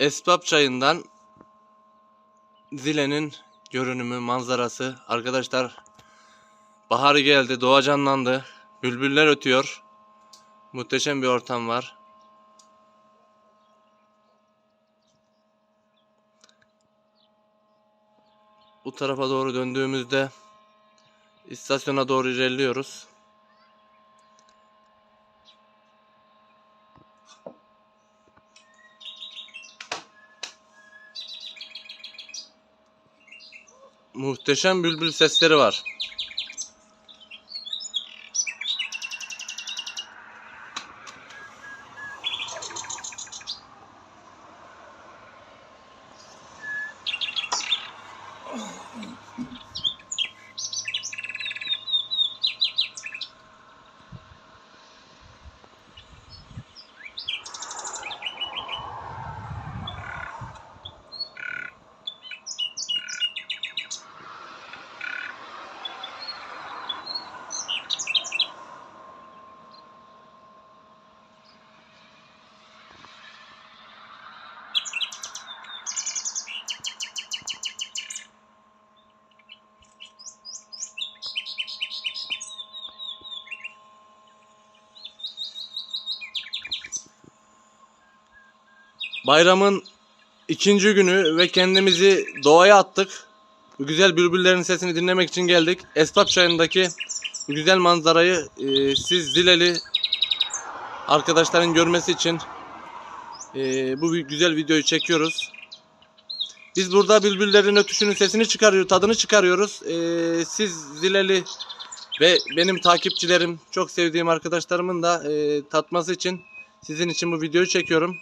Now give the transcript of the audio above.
Esbab çayından Zile'nin görünümü, manzarası. Arkadaşlar bahar geldi, doğa canlandı. Bülbüller ötüyor. Muhteşem bir ortam var. Bu tarafa doğru döndüğümüzde istasyona doğru ilerliyoruz. Muhteşem bülbül sesleri var. Bayramın ikinci günü ve kendimizi doğaya attık. Güzel bülbüllerin sesini dinlemek için geldik. Esbab çayındaki güzel manzarayı e, siz Zileli arkadaşların görmesi için e, bu güzel videoyu çekiyoruz. Biz burada bülbüllerin ötüşünün sesini çıkarıyor, tadını çıkarıyoruz. E, siz Zileli ve benim takipçilerim, çok sevdiğim arkadaşlarımın da e, tatması için sizin için bu videoyu çekiyorum.